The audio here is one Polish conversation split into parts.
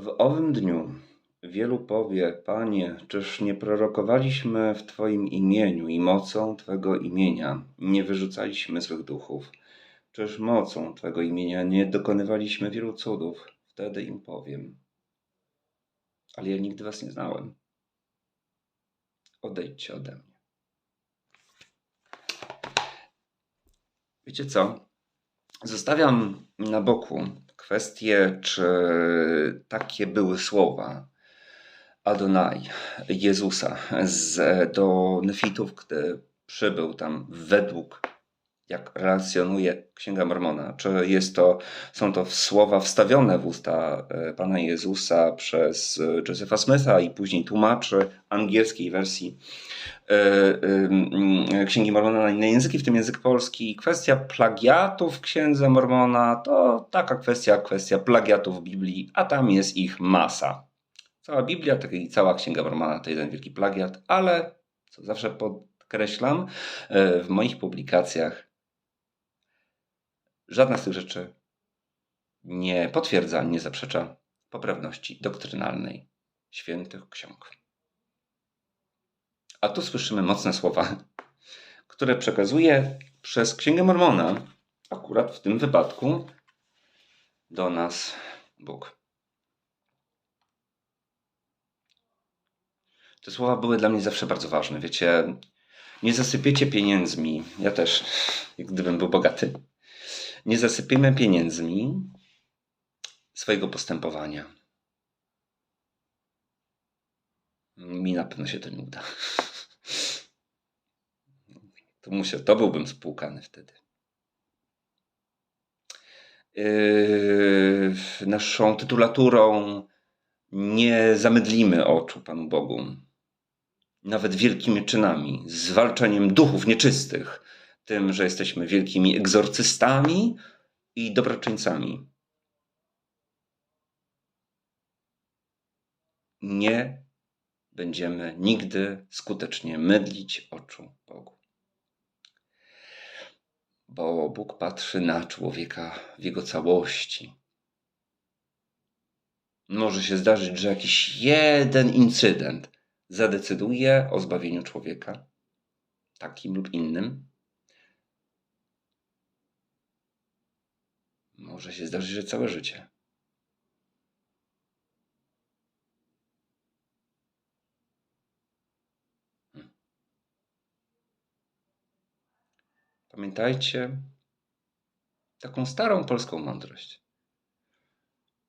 W owym dniu wielu powie, Panie, czyż nie prorokowaliśmy w Twoim imieniu i mocą Twego imienia nie wyrzucaliśmy złych duchów? Czyż mocą Twego imienia nie dokonywaliśmy wielu cudów? Wtedy im powiem. Ale ja nigdy Was nie znałem. Odejdźcie ode mnie. Wiecie co? Zostawiam na boku kwestię, czy takie były słowa Adonai, Jezusa z, do Nefitów, gdy przybył tam według, jak relacjonuje Księga Mormona. Czy jest to, są to słowa wstawione w usta e, Pana Jezusa przez e, Josepha Smitha i później tłumaczy angielskiej wersji e, e, Księgi Mormona na inne języki, w tym język polski. Kwestia plagiatów w Księdze Mormona to taka kwestia, kwestia plagiatów Biblii, a tam jest ich masa. Cała Biblia, tak i cała Księga Mormona to jeden wielki plagiat, ale co zawsze podkreślam, w moich publikacjach żadna z tych rzeczy nie potwierdza, nie zaprzecza poprawności doktrynalnej świętych ksiąg. A tu słyszymy mocne słowa, które przekazuje przez Księgę Mormona, akurat w tym wypadku, do nas Bóg. Te słowa były dla mnie zawsze bardzo ważne. Wiecie, nie zasypiecie pieniędzmi, ja też, gdybym był bogaty, nie zasypiemy pieniędzmi swojego postępowania. Mi na pewno się to nie uda. To, muszę, to byłbym spłukany wtedy. Yy, naszą tytulaturą nie zamydlimy oczu Panu Bogu. Nawet wielkimi czynami, zwalczaniem duchów nieczystych, tym, że jesteśmy wielkimi egzorcystami i dobroczyńcami. Nie będziemy nigdy skutecznie mydlić oczu Bogu. Bo Bóg patrzy na człowieka w jego całości. Może się zdarzyć, że jakiś jeden incydent zadecyduje o zbawieniu człowieka, takim lub innym. Może się zdarzyć, że całe życie. Hmm. Pamiętajcie taką starą polską mądrość.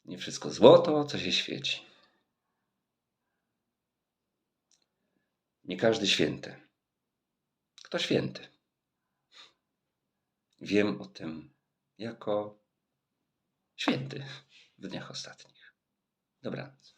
Nie wszystko złoto, co się świeci. Nie każdy święty. Kto święty? Wiem o tym jako święty w dniach ostatnich. Dobranoc.